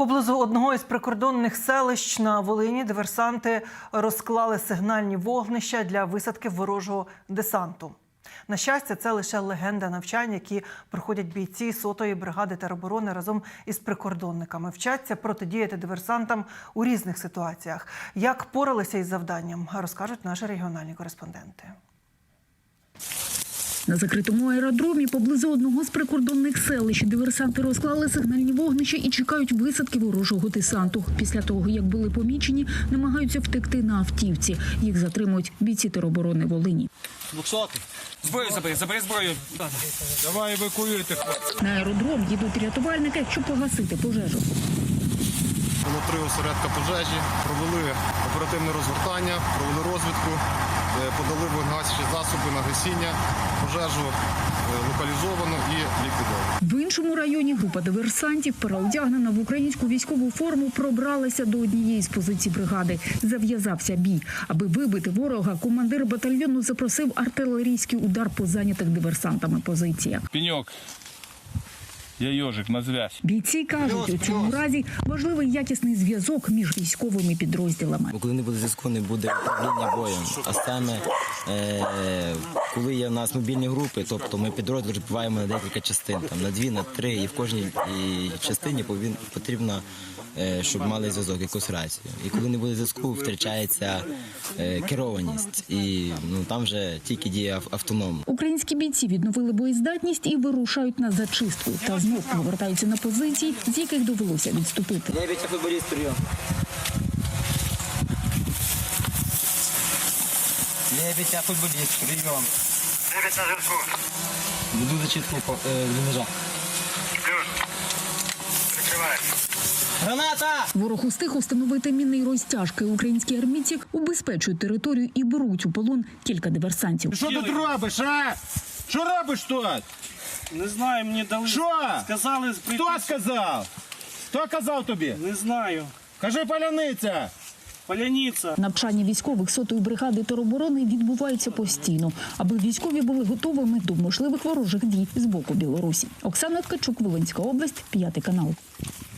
Поблизу одного із прикордонних селищ на Волині диверсанти розклали сигнальні вогнища для висадки ворожого десанту. На щастя, це лише легенда навчань, які проходять бійці сотої бригади тероборони разом із прикордонниками. Вчаться протидіяти диверсантам у різних ситуаціях. Як поралися із завданням, розкажуть наші регіональні кореспонденти. На закритому аеродромі поблизу одного з прикордонних селищ диверсанти розклали сигнальні вогнища і чекають висадки ворожого десанту. Після того, як були помічені, намагаються втекти на автівці. Їх затримують бійці тероборони Волині. Двохсотий. Зброю забери, забери зброю. Давай евакуюйте. На аеродром їдуть рятувальники, щоб погасити пожежу. Було три осередка пожежі, провели оперативне розгортання, провели розвідку, е, подали вогнегасячі засоби на гасіння, пожежу е, локалізовано і ліквідовано. В іншому районі група диверсантів, переодягнена в українську військову форму, пробралася до однієї з позицій бригади. Зав'язався бій. Аби вибити ворога, командир батальйону запросив артилерійський удар по зайнятих диверсантами позиціях. Пеньок. Я йожик на зв'язь. Бійці кажуть, у цьому разі важливий якісний зв'язок між військовими підрозділами. Бо коли не буде зв'язку, не буде управління боєм. А саме е, коли є в нас мобільні групи, тобто ми підрозділ розбиваємо на декілька частин, там на дві, на три, і в кожній і частині повин, потрібно, е, щоб мали зв'язок, якусь рацію. І коли не буде зв'язку, втрачається е, керованість, і ну там вже тільки діє ав- автономно. Українські бійці відновили боєздатність і вирушають на зачистку. Та знов повертаються на позиції, з яких довелося відступити. Дев'ять футболіст прийом. Дев'ять футболіст прийом. Девять на зв'язку. Веду зачистку е, бліндажа. Граната! Ворог устиг установити мінний розтяжки. Українські армійці убезпечують територію і беруть у полон кілька диверсантів. Що тут робиш, а? Що робиш тут? Не знаю, мені дали. Що? Сказали прийти. Хто сказав? Хто казав тобі? Не знаю. Кажи паляниця. Паляниця. Навчання військових сотої бригади тероборони відбувається постійно, аби військові були готовими до можливих ворожих дій з боку Білорусі. Оксана Ткачук, Волинська область, п'ятий канал.